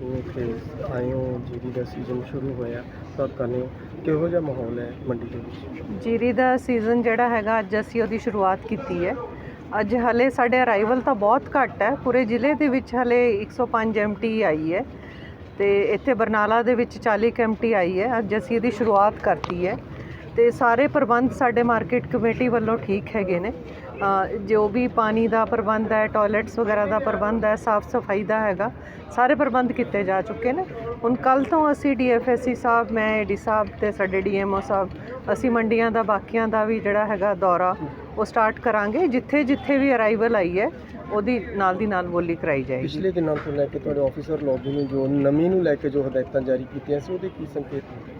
ਇੱਥੇ ਆਏ ਹੋ ਜੀਰੀ ਦਾ ਸੀਜ਼ਨ ਸ਼ੁਰੂ ਹੋਇਆ, ਤਾਂ ਕਰਨੇ ਕਿਹੋ ਜਿਹਾ ਮਾਹੌਲ ਹੈ ਮੰਡੀ ਦੇ ਵਿੱਚ? ਜੀਰੀ ਦਾ ਸੀਜ਼ਨ ਜਿਹੜਾ ਹੈਗਾ, ਅੱਜ ਅਸੀਂ ਉਹਦੀ ਸ਼ੁਰੂਆਤ ਕੀਤੀ ਹੈ। ਅੱਜ ਹਲੇ ਸਾਡੇ ਅਰਾਈਵਲ ਤਾਂ ਬਹੁਤ ਘੱਟ ਹੈ, ਪੂਰੇ ਜ਼ਿਲ੍ਹੇ ਦੇ ਵਿੱਚ ਹਲੇ 105 ਐਮਟੀ ਆਈ ਹੈ ਤੇ ਇੱਥੇ ਬਰਨਾਲਾ ਦੇ ਵਿੱਚ 40 ਐਮਟੀ ਆਈ ਹੈ। ਅੱਜ ਅਸੀਂ ਇਹਦੀ ਸ਼ੁਰੂਆਤ ਕਰਤੀ ਹੈ। ਤੇ ਸਾਰੇ ਪ੍ਰਬੰਧ ਸਾਡੇ ਮਾਰਕੀਟ ਕਮੇਟੀ ਵੱਲੋਂ ਠੀਕ ਹੈਗੇ ਨੇ। ਜੋ ਵੀ ਪਾਣੀ ਦਾ ਪ੍ਰਬੰਧ ਹੈ, ਟਾਇਲਟਸ ਵਗੈਰਾ ਦਾ ਪ੍ਰਬੰਧ ਹੈ, ਸਾਫ਼ ਸਫ਼ਾਈ ਦਾ ਹੈਗਾ, ਸਾਰੇ ਪ੍ਰਬੰਧ ਕੀਤੇ ਜਾ ਚੁੱਕੇ ਨੇ। ਹੁਣ ਕੱਲ ਤੋਂ ਅਸੀਂ ਡੀਐਫਐਸਸੀ ਸਾਹਿਬ, ਮੈਂ ਏਡੀ ਸਾਹਿਬ ਤੇ ਸਾਡੇ ਡੀਐਮਓ ਸਾਹਿਬ, ਅਸੀਂ ਮੰਡੀਆਂ ਦਾ, ਬਾਕੀਆਂ ਦਾ ਵੀ ਜਿਹੜਾ ਹੈਗਾ ਦੌਰਾ, ਉਹ ਸਟਾਰਟ ਕਰਾਂਗੇ। ਜਿੱਥੇ ਜਿੱਥੇ ਵੀ ਅਰਾਈਵਲ ਆਈ ਹੈ, ਉਹਦੀ ਨਾਲ ਦੀ ਨਾਲ ਬੋਲੀ ਕਰਾਈ ਜਾਏਗੀ। ਪਿਛਲੇ ਦਿਨਾਂ ਤੋਂ ਲੈ ਕੇ ਤੁਹਾਡੇ ਆਫੀਸਰ ਲੋਬੀ ਨੂੰ ਜੋ ਨਵੀਂ ਨੂੰ ਲੈ ਕੇ ਜੋ ਹਦਾਇਤਾਂ ਜਾਰੀ ਕੀਤੀਆਂ ਸੀ, ਉਹਦੇ ਕੀ ਸੰਕੇਤ ਨੇ?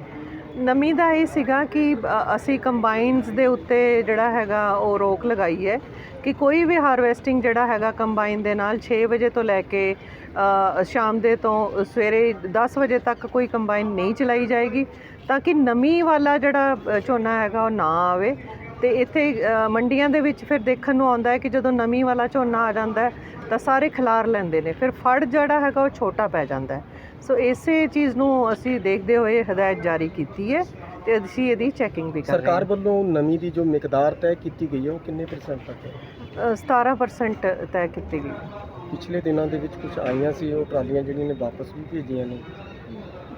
ਨਮੀ ਦਾ ਇਹ ਸੀਗਾ ਕਿ ਅਸੀਂ ਕੰਬਾਈਨਸ ਦੇ ਉੱਤੇ ਜਿਹੜਾ ਹੈਗਾ ਉਹ ਰੋਕ ਲਗਾਈ ਹੈ ਕਿ ਕੋਈ ਵੀ ਹਾਰਵੈਸਟਿੰਗ ਜਿਹੜਾ ਹੈਗਾ ਕੰਬਾਈਨ ਦੇ ਨਾਲ 6 ਵਜੇ ਤੋਂ ਲੈ ਕੇ ਸ਼ਾਮ ਦੇ ਤੋਂ ਸਵੇਰੇ 10 ਵਜੇ ਤੱਕ ਕੋਈ ਕੰਬਾਈਨ ਨਹੀਂ ਚਲਾਈ ਜਾਏਗੀ ਤਾਂ ਕਿ ਨਮੀ ਵਾਲਾ ਜਿਹੜਾ ਝੋਨਾ ਹੈਗਾ ਉਹ ਨਾ ਆਵੇ। ਤੇ ਇੱਥੇ ਮੰਡੀਆਂ ਦੇ ਵਿੱਚ ਫਿਰ ਦੇਖਣ ਨੂੰ ਆਉਂਦਾ ਹੈ ਕਿ ਜਦੋਂ ਨਮੀ ਵਾਲਾ ਝੋਨਾ ਆ ਜਾਂਦਾ ਹੈ ਤਾਂ ਸਾਰੇ ਖਿਲਾਰ ਲੈਂਦੇ ਨੇ, ਫਿਰ ਫੜ ਜਿਹੜਾ ਹੈਗਾ ਉਹ ਛੋਟਾ ਪੈ ਜਾਂਦਾ ਹੈ। ਸੋ ਇਸੇ ਚੀਜ਼ ਨੂੰ ਅਸੀਂ ਦੇਖਦੇ ਹੋਏ ਹਦਾਇਤ ਜਾਰੀ ਕੀਤੀ ਹੈ ਤੇ ਅਸੀਂ ਇਹਦੀ ਚੈਕਿੰਗ ਵੀ ਕਰ ਰਹੇ ਸਰਕਾਰ ਵੱਲੋਂ ਨਮੀ ਦੀ ਜੋ ਮਿਕਦਾਰ ਤੈਅ ਕੀਤੀ ਗਈ ਹੈ ਉਹ ਕਿੰਨੇ ਪਰਸੈਂਟ ਤੱਕ ਹੈ? ਹਾਂ ਅ, 17% ਤੈਅ ਕੀਤੀ ਗਈ। ਪਿਛਲੇ ਦਿਨਾਂ ਦੇ ਵਿੱਚ ਕੁਝ ਆਈਆਂ ਸੀ ਉਹ ਟਰਾਲੀਆਂ ਜਿਹੜੀਆਂ ਨੇ ਵਾਪਸ ਵੀ ਭੇਜੀਆਂ ਨੇ।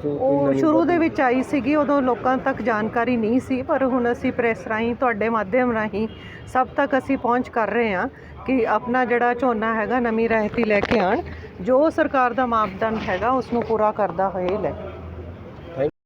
ਜੋ ਕੋਈ ਉਹ ਨਵੀਂ ਸ਼ੁਰੂ ਦੇ ਵਿੱਚ ਆਈ ਸੀਗੀ ਉਦੋਂ ਲੋਕਾਂ ਤੱਕ ਜਾਣਕਾਰੀ ਨਹੀਂ ਸੀ ਪਰ ਹੁਣ ਅਸੀਂ ਪ੍ਰੈਸ ਰਾਹੀਂ ਤੁਹਾਡੇ ਮਾਧਿਅਮ ਰਾਹੀਂ ਸਭ ਤੱਕ ਅਸੀਂ ਪਹੁੰਚ ਕਰ ਰਹੇ ਹਾਂ ਕਿ ਆਪਣਾ ਜਿਹੜਾ ਝੋਨਾ ਹੈਗਾ ਨਵੀਂ ਰਹਿਤੀ ਲੈ ਕੇ ਆਣ ਜੋ ਸਰਕਾਰ ਦਾ ਮਾਪਦੰਡ ਹੈਗਾ ਉਸ ਨੂੰ ਪੂਰਾ ਕਰਦਾ ਹੋਏ ਲੈ।